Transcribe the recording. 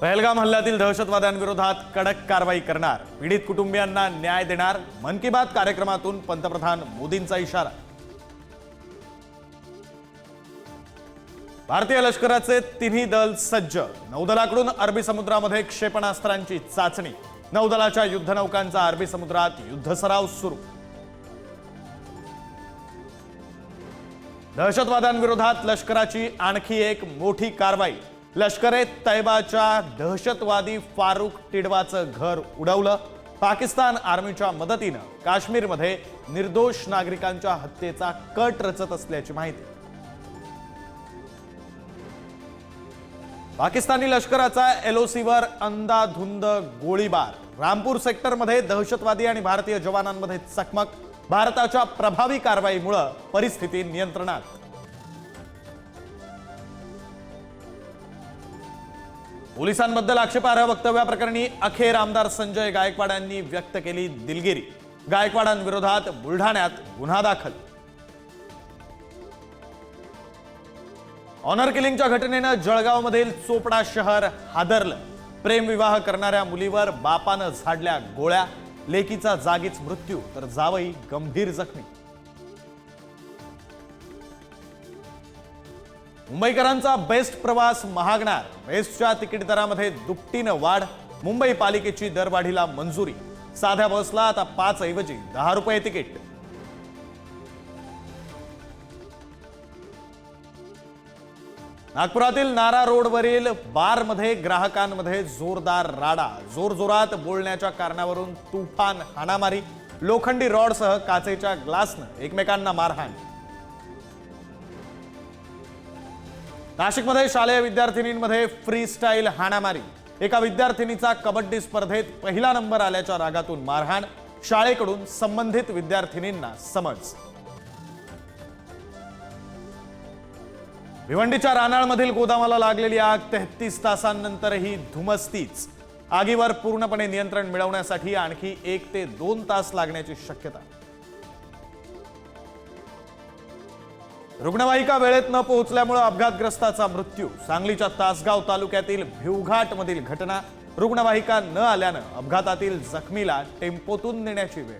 पहलगाम हल्ल्यातील दहशतवाद्यांविरोधात कडक कारवाई करणार. पीडित कुटुंबियांना न्याय देणार. मन की बात कार्यक्रमातून पंतप्रधान मोदींचा इशारा. भारतीय लष्कराचे तिन्ही दल सज्ज. नौदलाकडून अरबी समुद्रामध्ये क्षेपणास्त्रांची चाचणी. नौदलाच्या युद्धनौकांचा अरबी समुद्रात युद्धसराव सुरू. दहशतवाद्यांविरोधात लष्कराची आणखी एक मोठी कारवाई. लष्कर ए तैबाच्या दहशतवादी फारुख टिडवाचं घर उडवलं. पाकिस्तान आर्मीच्या मदतीनं काश्मीरमध्ये निर्दोष नागरिकांच्या हत्येचा कट रचत असल्याची माहिती. पाकिस्तानी लष्कराचा एलओसीवर अंदाधुंद गोळीबार. रामपूर सेक्टरमध्ये दहशतवादी आणि भारतीय जवानांमध्ये चकमक. भारताच्या प्रभावी कारवाईमुळं परिस्थिती नियंत्रणात. पोलिसांबद्दल आक्षेपार्ह वक्तव्याप्रकरणी अखेर आमदार संजय गायकवाड यांनी व्यक्त केली दिलगिरी. गायकवाडांविरोधात बुलढाण्यात गुन्हा दाखल. ऑनर किलिंगच्या घटनेनं जळगावमधील चोपडा शहर हादरलं. प्रेमविवाह करणाऱ्या मुलीवर बापानं झाडल्या गोळ्या लेकीचा जागीच मृत्यू तर जावई गंभीर जखमी. मुंबईकरांचा बेस्ट प्रवास महागणार. बेस्टच्या तिकीट दरामध्ये दुपटीनं वाढ मुंबई पालिकेची दरवाढीला मंजुरी. साध्या बसला आता पाच ऐवजी दहा रुपये तिकीट. नागपुरातील नारा रोडवरील बारमध्ये ग्राहकांमध्ये जोरदार राडा. जोरजोरात बोलण्याच्या कारणावरून तुफान हाणामारी. लोखंडी रॉडसह काचेच्या ग्लासनं एकमेकांना मारहाण. नाशिकमध्ये शालेय विद्यार्थिनींमध्ये फ्री स्टाईल हाणामारी. एका विद्यार्थिनीचा कबड्डी स्पर्धेत पहिला नंबर आल्याच्या रागातून मारहाण शाळेकडून संबंधित विद्यार्थिनींना समज. भिवंडीच्या रानाळमधील गोदामाला लागलेली आग तेहतीस तासांनंतरही धुमसतीच. आगीवर पूर्णपणे नियंत्रण मिळवण्यासाठी आणखी एक ते दोन तास लागण्याची शक्यता. रुग्णवाहिका वेळेत न पोहोचल्यामुळे अपघातग्रस्ताचा मृत्यू. सांगलीच्या तासगाव तालुक्यातील भिवघाटमधील घटना रुग्णवाहिका न आल्यानं अपघातातील जखमीला टेम्पोतून नेण्याची वेळ.